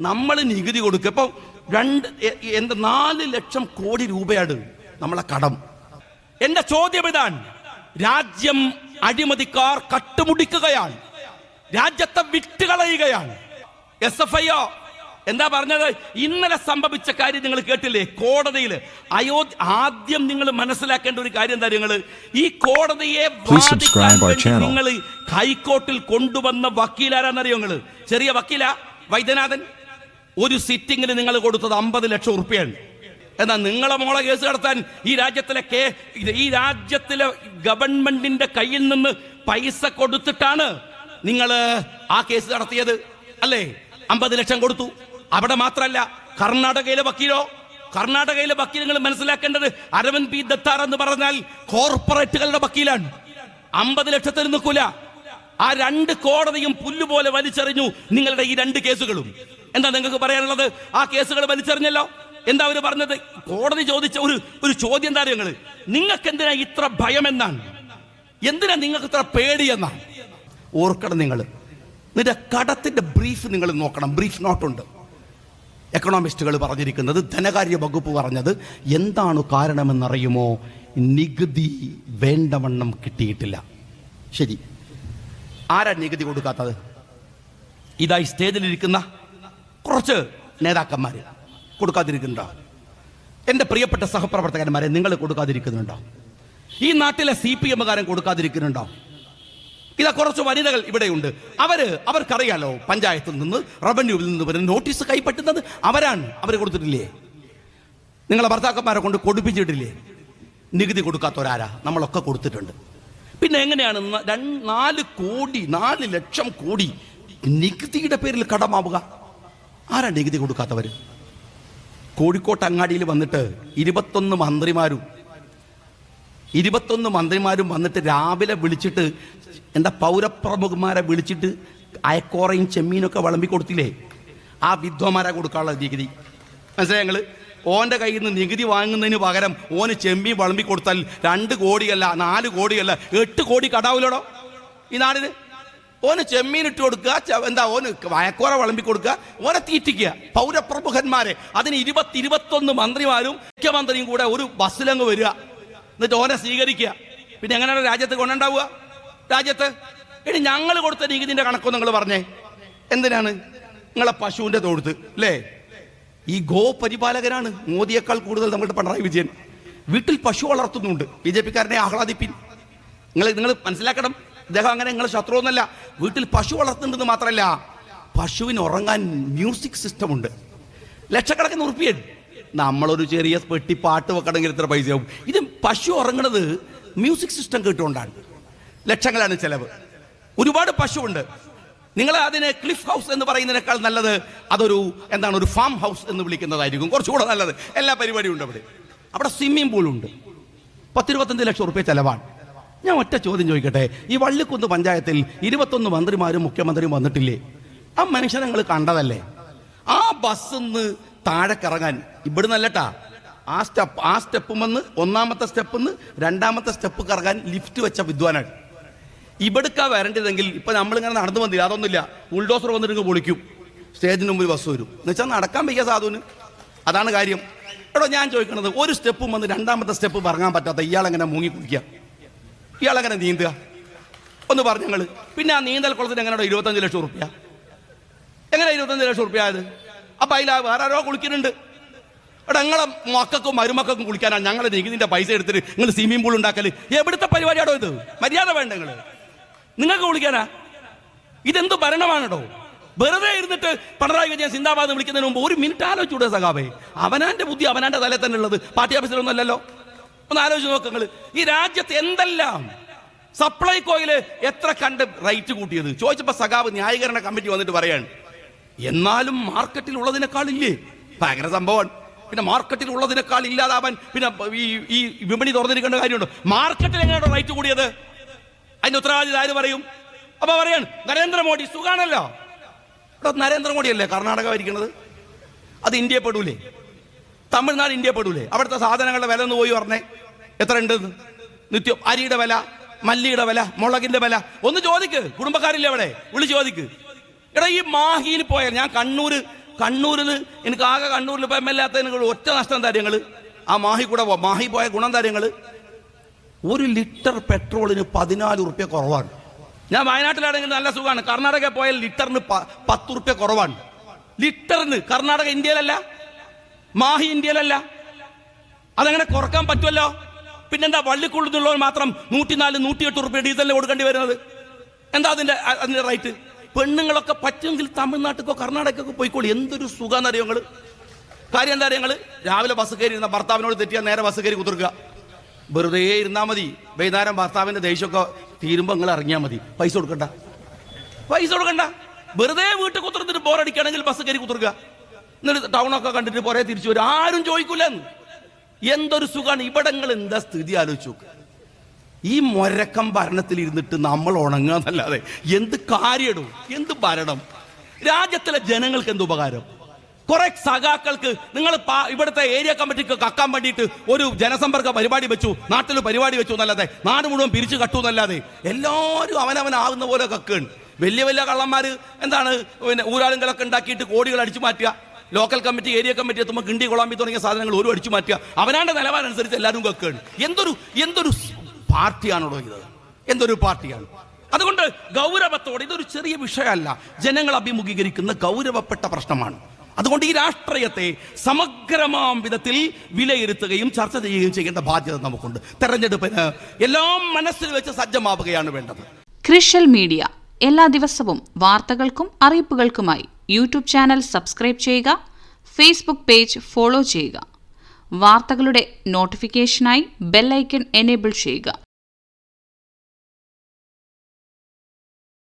നമ്മൾ നികുതി കൊടുക്കുക. ഇപ്പം രണ്ട് എന്താ നാല് ലക്ഷം കോടി രൂപയാണ് നമ്മളെ കടം. എന്റെ ചോദ്യം ഇതാണ്. രാജ്യം അഴിമതിക്കാർ കട്ടുമുടിക്കുകയാണ്. രാജ്യത്തെ വിട്ടുകളയുകയാണ്. എസ് എഫ് ഐ എന്താ പറഞ്ഞത്? ഇന്നലെ സംഭവിച്ച കാര്യം നിങ്ങൾ കേട്ടില്ലേ? കോടതിയിൽ അയോധ്യ ആദ്യം നിങ്ങൾ മനസ്സിലാക്കേണ്ട ഒരു കാര്യം എന്താ നിങ്ങൾ ഈ കോടതിയെ. നിങ്ങൾ ഹൈക്കോർട്ടിൽ കൊണ്ടുവന്ന വക്കീലാരാന്നറിയോ നിങ്ങൾ ചെറിയ വക്കീല? വൈദ്യനാഥൻ? ഒരു സിറ്റിങ്ങിന് നിങ്ങൾ കൊടുത്തത് അമ്പത് ലക്ഷം ഉറുപ്പ്യാണ് എന്നാൽ നിങ്ങളെ മോളെ കേസ് നടത്താൻ ഈ രാജ്യത്തിലെ കേ ഈ രാജ്യത്തിലെ ഗവൺമെന്റിന്റെ കയ്യിൽ നിന്ന് പൈസ കൊടുത്തിട്ടാണ് നിങ്ങൾ ആ കേസ് നടത്തിയത്. അല്ലേ? അമ്പത് ലക്ഷം കൊടുത്തു. അവിടെ മാത്രമല്ല കർണാടകയിലെ വക്കീലോ കർണാടകയിലെ വക്കീൽ നിങ്ങൾ മനസ്സിലാക്കേണ്ടത് അരവിന്ദ് പി ദത്താർ എന്ന് പറഞ്ഞാൽ കോർപ്പറേറ്റുകളുടെ വക്കീലാണ്. അമ്പത് ലക്ഷത്തിൽ നിൽക്കൂല. ആ രണ്ട് കോടതിയും പുല്ലുപോലെ വലിച്ചെറിഞ്ഞു നിങ്ങളുടെ ഈ രണ്ട് കേസുകളും. എന്താ നിങ്ങൾക്ക് പറയാനുള്ളത്? ആ കേസുകൾ വലിച്ചെറിഞ്ഞല്ലോ? എന്താ അവർ പറഞ്ഞത്? കോടതി ചോദിച്ച ഒരു ഒരു ചോദ്യം എന്താ നിങ്ങൾ നിങ്ങൾക്ക് എന്തിനാ ഇത്ര ഭയം എന്നാണ് എന്തിനാ നിങ്ങൾക്ക് ഇത്ര പേടി എന്നാണ് ഓർക്കണം നിങ്ങൾ നിന്റെ കടത്തിന്റെ ബ്രീഫ് നിങ്ങൾ നോക്കണം. ബ്രീഫ് നോട്ടുണ്ട് എക്കണോമിസ്റ്റുകൾ പറഞ്ഞിരിക്കുന്നത് ധനകാര്യ വകുപ്പ് പറഞ്ഞത് എന്താണ് കാരണമെന്നറിയുമോ? നികുതി വേണ്ടവണ്ണം കിട്ടിയിട്ടില്ല. ശരി. ആരാ നികുതി കൊടുക്കാത്തത്? ഇതായി സ്റ്റേജിലിരിക്കുന്ന കുറച്ച് നേതാക്കന്മാർ കൊടുക്കാതിരിക്കുന്നുണ്ടോ? എന്റെ പ്രിയപ്പെട്ട സഹപ്രവർത്തകന്മാരെ നിങ്ങൾ കൊടുക്കാതിരിക്കുന്നുണ്ടോ? ഈ നാട്ടിലെ സി പി എമ്മുകാരൻ കൊടുക്കാതിരിക്കുന്നുണ്ടോ? ഇതാ കുറച്ച് വനിതകൾ ഇവിടെയുണ്ട്. അവർ അവർക്കറിയാലോ പഞ്ചായത്തിൽ നിന്ന് റവന്യൂവിൽ നിന്ന് വരുന്ന നോട്ടീസ് കൈപ്പറ്റുന്നത് അവരാണ്. അവർ കൊടുത്തിട്ടില്ലേ? നിങ്ങളെ ഭർത്താക്കന്മാരെ കൊണ്ട് കൊടുപ്പിച്ചിട്ടില്ലേ? നികുതി കൊടുക്കാത്തവരാരാ? നമ്മളൊക്കെ കൊടുത്തിട്ടുണ്ട്. പിന്നെ എങ്ങനെയാണ് നാല് കോടി നാല് ലക്ഷം കോടി നികുതിയുടെ പേരിൽ കടമാവുക? ആരാ നികുതി കൊടുക്കാത്തവർ കോഴിക്കോട്ട് അങ്ങാടിയിൽ വന്നിട്ട് ഇരുപത്തൊന്ന് മന്ത്രിമാരും ഇരുപത്തൊന്ന് മന്ത്രിമാരും വന്നിട്ട് രാവിലെ വിളിച്ചിട്ട് എന്താ പൗരപ്രമുഖന്മാരെ വിളിച്ചിട്ട് അയക്കോറയും ചെമ്മീനൊക്കെ വിളമ്പി കൊടുത്തില്ലേ? ആ വിദ്വമാരെ കൊടുക്കാനുള്ള നികുതി. മനസ്സിലായി ഞങ്ങൾ ഓന്റെ കയ്യിൽ നിന്ന് നികുതി വാങ്ങുന്നതിന് പകരം ഓന് ചെമ്മീൻ വിളമ്പി കൊടുത്താൽ രണ്ട് കോടിയല്ല നാല് കോടിയല്ല എട്ട് കോടി കടാവില്ലടോ? ഈ നാടിന്? ഓന് ചെമ്മീൻ ഇട്ട് കൊടുക്കുക എന്താ ഓന് വയക്കോറ വിളമ്പി കൊടുക്കുക ഓനെ തീറ്റിക്കുക. പൗരപ്രമുഖന്മാരെ അതിന് ഇരുപത്തി ഇരുപത്തൊന്ന് മന്ത്രിമാരും മുഖ്യമന്ത്രിയും കൂടെ ഒരു ബസ്സിലങ്ങ് വരിക. എന്നിട്ട് ഓനെ സ്വീകരിക്കുക. പിന്നെ എങ്ങനെയാണ് രാജ്യത്ത് കൊണ്ടുണ്ടാവുക? രാജ്യത്ത്? ഇനി ഞങ്ങൾ കൊടുത്ത നികുതിന്റെ കണക്കോ നിങ്ങൾ പറഞ്ഞേ. എന്തിനാണ്? നിങ്ങളെ പശുവിന്റെ തൊഴുത്ത് അല്ലേ? ഈ ഗോ പരിപാലകനാണ് മോദിയേക്കാൾ കൂടുതൽ നമ്മുടെ പിണറായി വിജയൻ. വീട്ടിൽ പശു വളർത്തുന്നുണ്ട്. ബി ജെ പിക്കാരനെ ആഹ്ലാദിപ്പിൻ. നിങ്ങൾ നിങ്ങൾ മനസ്സിലാക്കണം. ഇദ്ദേഹം അങ്ങനെ നിങ്ങൾ ശത്രുവൊന്നല്ല വീട്ടിൽ പശു വളർത്തുന്നുണ്ടെന്ന് മാത്രമല്ല പശുവിന് ഉറങ്ങാൻ മ്യൂസിക് സിസ്റ്റം ഉണ്ട്. ലക്ഷക്കണക്കിന് ഉറുപ്പിയൻ. നമ്മളൊരു ചെറിയ പെട്ടി പാട്ട് വെക്കണമെങ്കിൽ ഇത്ര പൈസ ആവും ഇത് പശു ഉറങ്ങണത് മ്യൂസിക് സിസ്റ്റം കേട്ടുകൊണ്ടാണ്. ലക്ഷങ്ങളാണ് ചെലവ്. ഒരുപാട് പശുവുണ്ട്. നിങ്ങൾ അതിനെ ക്ലിഫ് ഹൗസ് എന്ന് പറയുന്നതിനേക്കാൾ നല്ലത് അതൊരു എന്താണ് ഒരു ഫാം ഹൗസ് എന്ന് വിളിക്കുന്നതായിരിക്കും. കുറച്ചുകൂടെ നല്ലത്. എല്ലാ പരിപാടിയും ഉണ്ട് അവിടെ. അവിടെ സ്വിമ്മിംഗ് പൂളുണ്ട് പത്തിരുപത്തഞ്ച് ലക്ഷം റുപ്യ ചെലവാണ്. ഞാൻ ഒറ്റ ചോദ്യം ചോദിക്കട്ടെ? ഈ വള്ളിക്കുന്ന് പഞ്ചായത്തിൽ ഇരുപത്തൊന്ന് മന്ത്രിമാരും മുഖ്യമന്ത്രിയും വന്നിട്ടില്ലേ? ആ മനുഷ്യനെ നിങ്ങൾ കണ്ടതല്ലേ? ആ ബസ്സിന്ന് താഴെക്കിറങ്ങാൻ ഇവിടെ നല്ലട്ടാ ആ സ്റ്റെപ്പ് ആ സ്റ്റെപ്പ് വന്ന് ഒന്നാമത്തെ സ്റ്റെപ്പിന്ന് രണ്ടാമത്തെ സ്റ്റെപ്പ് കറങ്ങാൻ ലിഫ്റ്റ് വെച്ച വിദ്വാനാണ്. ഇവിടുക്ക വരേണ്ടതെങ്കിൽ ഇപ്പൊ നമ്മളിങ്ങനെ നടന്നു വന്നില്ല അതൊന്നുമില്ല. ബുൾഡോസർ വന്നിട്ട് പൊളിക്കും. സ്റ്റേജിന് മുമ്പിൽ ബസ് വരും. എന്നുവെച്ചാൽ നടക്കാൻ വയ്യ സാധുവിന്. അതാണ് കാര്യം. എടോ ഞാൻ ചോദിക്കുന്നത് ഒരു സ്റ്റെപ്പ് വന്ന് രണ്ടാമത്തെ സ്റ്റെപ്പ് പറങ്ങാൻ പറ്റാത്ത ഇയാളെങ്ങനെ മൂങ്ങി കുടിക്കുക ഇയാളെങ്ങനെ നീന്തുക? ഒന്ന് പറഞ്ഞു ഞങ്ങൾ പിന്നെ ആ നീന്തൽ കുളത്തിന് എങ്ങനെയാണോ ഇരുപത്തഞ്ച് ലക്ഷം റുപ്യ എങ്ങനെ ഇരുപത്തഞ്ച് ലക്ഷം റുപ്യ ആയത്? അപ്പം അതിൽ വേറെ ആരോ കുളിക്കുന്നുണ്ട്. എടാ ഞങ്ങളെ മക്കൾക്കും മരുമക്കൾക്കും കുളിക്കാനാണ് ഞങ്ങൾ നികുതിന്റെ പൈസ എടുത്തിട്ട് നിങ്ങൾ സ്വിമ്മിംഗ് പൂൾ ഉണ്ടാക്കൽ. എവിടുത്തെ പരിപാടിയാണോ ഇത്? മര്യാദ വേണ്ട നിങ്ങൾ നിങ്ങൾക്ക് കുളിക്കാനാ? ഇതെന്ത് ഭരണമാണോ വെറുതെ ഇരുന്നിട്ട് പിണറായി വിജയൻ സിന്ദാബാദ് വിളിക്കുന്നതിന് മുമ്പ് ഒരു മിനിറ്റ് ആലോചിച്ചൂടെ സഖാവേ. അവനാന്റെ ബുദ്ധി അവനാന്റെ തലയിൽ തന്നെ ഉള്ളത്. പാർട്ടി ഓഫീസിലൊന്നും അല്ലല്ലോ. ഒന്ന് ആലോചിച്ച് നോക്ക് നിങ്ങൾ ഈ രാജ്യത്ത് എന്തെല്ലാം സപ്ലൈകോയിൽ എത്ര കണ്ട് റേറ്റ് കൂട്ടിയത്? ചോദിച്ചപ്പോൾ സഖാവ് ന്യായീകരണ കമ്മിറ്റി വന്നിട്ട് പറയാണ് എന്നാലും മാർക്കറ്റിൽ ഉള്ളതിനേക്കാൾ ഇല്ലേ ഭയങ്കര സംഭവമാണ്. പിന്നെ മാർക്കറ്റിൽ ഉള്ളതിനേക്കാൾ ഇല്ലാതാവാൻ പിന്നെ ഈ ഈ വിപണി തുറന്നിരിക്കേണ്ട കാര്യമുണ്ട്? മാർക്കറ്റിൽ എങ്ങനെയാണ് റേറ്റ് കൂടിയത്? അതിന്റെ ഉത്തരവാദിത്തം ആര് പറയും? അപ്പൊ പറയാണ് നരേന്ദ്രമോദി സുഖാണല്ലോ. ഇവിടെ നരേന്ദ്രമോദിയല്ലേ കർണാടക ഭരിക്കുന്നത് അത് ഇന്ത്യയെ പെടൂലേ? തമിഴ്നാട് ഇന്ത്യ പെടൂലേ? അവിടുത്തെ സാധനങ്ങളുടെ വില ഒന്ന് പോയി പറഞ്ഞേ. എത്ര ഉണ്ട് നിത്യം അരിയുടെ വില മല്ലിയുടെ വില മുളകിന്റെ വില. ഒന്ന് ചോദിക്ക്. കുടുംബക്കാരില്ലേ അവിടെ? വിളിച്ച് ചോദിക്ക്. എടാ ഈ മാഹിയിൽ പോയാൽ ഞാൻ കണ്ണൂര് കണ്ണൂരിൽ എനിക്ക് ആകെ കണ്ണൂരിൽ ഇപ്പം എം എൽ എ ഒറ്റ നഷ്ടം കാര്യങ്ങൾ ആ മാഹി കൂടെ മാഹി പോയ ഗുണം കാര്യങ്ങൾ ഒരു ലിറ്റർ പെട്രോളിന് പതിനാല് ഉറുപ്യ കുറവാണ്. ഞാൻ വയനാട്ടിലാണെങ്കിൽ നല്ല സുഖമാണ്. കർണാടക പോയാൽ ലിറ്ററിന് പത്ത് ഉറുപ്യ കുറവാണ്. ലിറ്ററിന് കർണാടക ഇന്ത്യയിലല്ല മാഹി ഇന്ത്യയിലല്ല. അതങ്ങനെ കുറയ്ക്കാൻ പറ്റുമല്ലോ? പിന്നെന്താ വള്ളിക്കുള്ളുന്നുള്ളവർ മാത്രം നൂറ്റിനാല് നൂറ്റിയെട്ട് റുപ്യ ഡീസലിന് കൊടുക്കേണ്ടി വരുന്നത്? എന്താ അതിന്റെ അതിന്റെ റൈറ്റ്? പെണ്ണുങ്ങളൊക്കെ പറ്റുമെങ്കിൽ തമിഴ്നാട്ടിലോ കർണാടകക്കോ പോയിക്കോളൂ. എന്തൊരു സുഖം അറിയോ നിങ്ങൾ കാര്യം എന്താ അറിയങ്ങൾ രാവിലെ ബസ് കയറി ഇരുന്ന ഭർത്താവിനോട് തെറ്റിയാൽ നേരെ ബസ് കയറി കുതിർക്കുക. വെറുതെ ഇരുന്നാൽ മതി. വൈകുന്നേരം ഭർത്താവിന്റെ ദേഷ്യമൊക്കെ തീരുമ്പോൾ നിങ്ങൾ ഇറങ്ങിയാൽ മതി. പൈസ കൊടുക്കണ്ട. പൈസ കൊടുക്കണ്ട. വെറുതെ വീട്ടിൽ കുത്തിർന്നിട്ട് ബോറടിക്കുകയാണെങ്കിൽ ബസ് കയറി കുത്തിർക്കുക എന്നിട്ട് ടൗണൊക്കെ കണ്ടിട്ട് പോരെ തിരിച്ചു വരും. ആരും ചോദിക്കൂല എന്തൊരു സുഖമാണ് ഇവിടങ്ങൾ എന്താ സ്ഥിതി? ആലോചിച്ചു ഈ മൊരക്കം ഭരണത്തിൽ ഇരുന്നിട്ട് നമ്മൾ ഉണങ്ങുക എന്നല്ലാതെ എന്ത് കാര്യടും? എന്ത് ഭരണം? രാജ്യത്തിലെ ജനങ്ങൾക്ക് എന്ത് ഉപകാരം? കുറെ സഖാക്കൾക്ക് നിങ്ങൾ ഇവിടുത്തെ ഏരിയ കമ്മിറ്റിക്ക് കക്കാൻ വേണ്ടിയിട്ട് ഒരു ജനസമ്പർക്ക പരിപാടി വെച്ചു. നാട്ടിൽ പരിപാടി വെച്ചു എന്നല്ലാതെ നാട് മുഴുവൻ പിരിച്ചു കട്ടു എന്നല്ലാതെ എല്ലാവരും അവനവനാവുന്ന പോലെ കക്കുകയാണ് വലിയ വലിയ കള്ളന്മാർ എന്താണ് പിന്നെ ഊരാളുകളൊക്കെ ഉണ്ടാക്കിയിട്ട് കോടികൾ അടിച്ചു മാറ്റുക. ലോക്കൽ കമ്മിറ്റി ഏരിയ കമ്മിറ്റി എത്തുമ്പോൾ കിണ്ടി കൊളാമ്പി തുടങ്ങിയ സാധനങ്ങൾ ഒരു അടിച്ചു മാറ്റുക. അവനാണ്ട് നിലവാരം അനുസരിച്ച് എല്ലാവരും വെക്കുകയാണ്. എന്തൊരു എന്തൊരു പാർട്ടിയാണോ ഇത്? എന്തൊരു പാർട്ടിയാണ്? അതുകൊണ്ട് ഗൗരവത്തോടെ ഇതൊരു ചെറിയ വിഷയമല്ല. ജനങ്ങൾ അഭിമുഖീകരിക്കുന്ന ഗൗരവപ്പെട്ട പ്രശ്നമാണ്. അതുകൊണ്ട് ഈ രാഷ്ട്രീയത്തെ സമഗ്രമാം വിധത്തിൽ വിലയിരുത്തുകയും ചർച്ച ചെയ്യുകയും ചെയ്യേണ്ട ബാധ്യത നമുക്കുണ്ട്. തെരഞ്ഞെടുപ്പിന് എല്ലാം മനസ്സിൽ വെച്ച് സജ്ജമാവുകയാണ് വേണ്ടത്. Crucial media. എല്ലാ ദിവസവും വാർത്തകൾക്കും അറിയിപ്പുകൾക്കുമായി യൂട്യൂബ് ചാനൽ സബ്സ്ക്രൈബ് ചെയ്യുക ഫേസ്ബുക്ക് പേജ് ഫോളോ ചെയ്യുക. വാർത്തകളുടെ നോട്ടിഫിക്കേഷനായി ബെല്ലൈക്കൺ എനേബിൾ ചെയ്യുക.